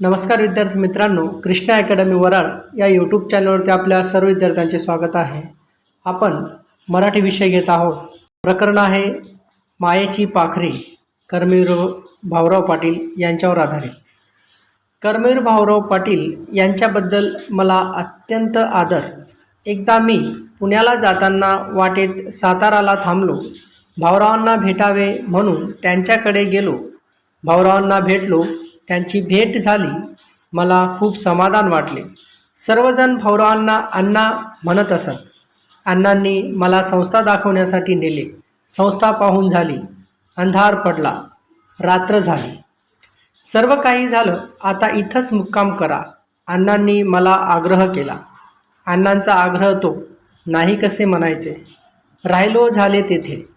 नमस्कार विद्यार्थी मित्रांनो कृष्णा अकॅडमी वराड या यूट्यूब चॅनलवरती आपल्या सर्व विद्यार्थ्यांचे स्वागत आहे. आपण मराठी विषय घेत आहोत. प्रकरण आहे मायेची पाखरी कर्मवीर भाऊराव पाटील यांच्यावर आधारित. कर्मवीर भाऊराव पाटील यांच्याबद्दल मला अत्यंत आदर. एकदा मी पुण्याला जाताना वाटेत साताराला थांबलो. भाऊरावांना भेटावे म्हणून त्यांच्याकडे गेलो. भाऊरावांना भेटलो. त्यांची भेट झाली मला खूप समाधान वाटले. सर्वजण भाऊरावांना अण्णा म्हणत असत. अण्णांनी मला संस्था दाखवण्यासाठी नेले. संस्था पाहून झाली. अंधार पडला. रात्र झाली. सर्व काही झालं. आता इथंच मुक्काम करा. अण्णांनी मला आग्रह केला. अण्णांचा आग्रह तो नाही कसे म्हणायचे? राहिलो झाले तेथे.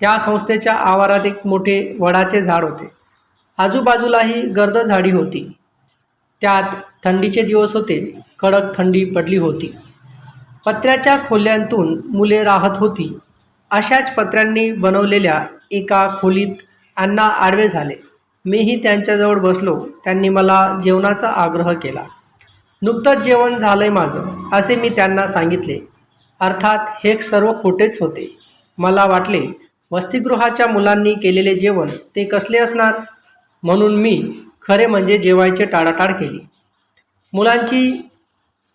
त्या संस्थेच्या आवारात एक मोठे वडाचे झाड होते. आजूबाजूलाही गर्द झाडी होती. त्यात थंडीचे दिवस होते कडक थंडी पडली होती. पत्र्याच्या खोल्यांतून मुले राहत होती. अशाच पत्र्यांनी बनवलेल्या एका खोलीत अण्णा आडवे झाले. मीही त्यांच्याजवळ बसलो. त्यांनी मला जेवणाचा आग्रह केला. नुकतंच जेवण झालंय माझं असे मी त्यांना सांगितले. अर्थात हे सर्व खोटेच होते. मला वाटले वसतिगृहाच्या मुलांनी केलेले जेवण ते कसले असणार? म्हणून मी खरे म्हणजे जेवायचे टाळाटाळ केली. मुलांची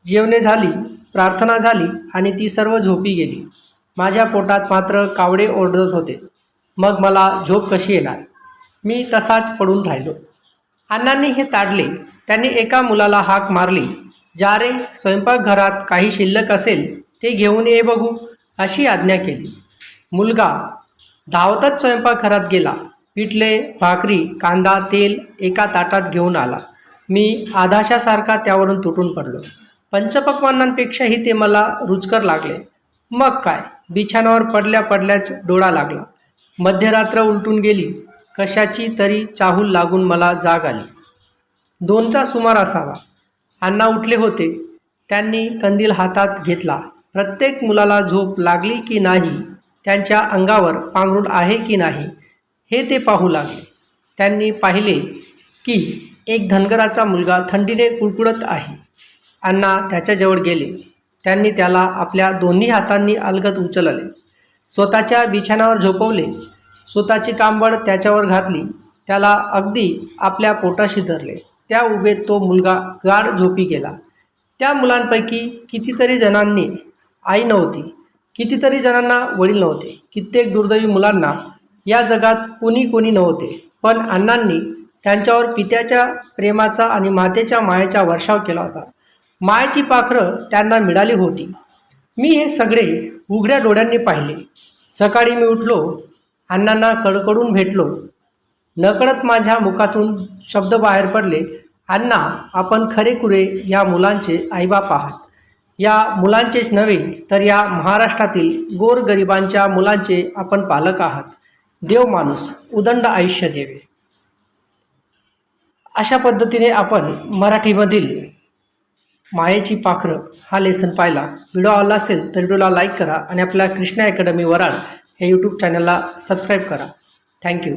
जेवणे झाली प्रार्थना झाली आणि ती सर्व झोपी गेली. माझ्या पोटात मात्र कावडे ओरडत होते. मग मला झोप कशी येणार? मी तसाच पडून राहिलो. अण्णांनी हे ताडले. त्यांनी एका मुलाला हाक मारली. जा रे स्वयंपाकघरात काही शिल्लक असेल ते घेऊन ये बघू अशी आज्ञा केली. मुलगा धावतच स्वयंपाकघरात गेला. पिठले भाकरी कांदा तेल एका ताटात घेऊन आला. मी आधाशासारखा त्यावरून तुटून पडलो. पंचपक्वानांपेक्षाही ते मला रुचकर लागले. मग काय? बिछाणावर पडल्या पडल्याच डोळा लागला. मध्यरात्र उलटून गेली. कशाची तरी चाहूल लागून मला जाग आली. दोनचा सुमार असावा. अण्णा उठले होते. त्यांनी कंदील हातात घेतला. प्रत्येक मुलाला झोप लागली की नाही? त्यांच्या अंगावर पांघरूण आहे की नाही? हे ते पाहू लागले. त्यांनी पाहिले की एक धनगराचा मुलगा थंडीने कुडकुडत आहे. अण्णा त्याच्याजवळ गेले. त्यांनी त्याला आपल्या दोन्ही हातांनी अलगद उचलले. स्वतःच्या बिछाण्यावर झोपवले. स्वतःची कांबड त्याच्यावर घातली. त्याला अगदी आपल्या पोटाशी धरले. त्या उभेत तो मुलगा गाढ झोपी गेला. त्या मुलांपैकी कितीतरी जणांनी आई नव्हती. कितीतरी जणांना वडील नव्हते. कित्येक दुर्दैवी मुलांना या जगात कुणी कोणी नव्हते. पण अण्णांनी त्यांच्यावर पित्याच्या प्रेमाचा आणि मातेच्या मायेचा वर्षाव केला होता. मायेची पाखरं त्यांना मिळाली होती. मी हे सगळे उघड्या डोळ्यांनी पाहिले. सकाळी मी उठलो अण्णांना कडकडून भेटलो. नकळत माझ्या मुखातून शब्द बाहेर पडले अण्णा आपण खरेखुरे या मुलांचे आईबाप आहात. या मुलांचेच नव्हे तर या महाराष्ट्रातील गोरगरिबांच्या मुलांचे आपण पालक आहात. देव माणूस उदंड आयुष्य देवे. अशा पद्धतीने आपण मराठीमधील मायेची पाखरं हा लेसन पाहिला. व्हिडिओ आवडला असेल तर व्हिडिओला लाईक करा आणि आपल्या कृष्णा अकॅडमी वराड या यूट्यूब चॅनलला सबस्क्राईब करा. थँक्यू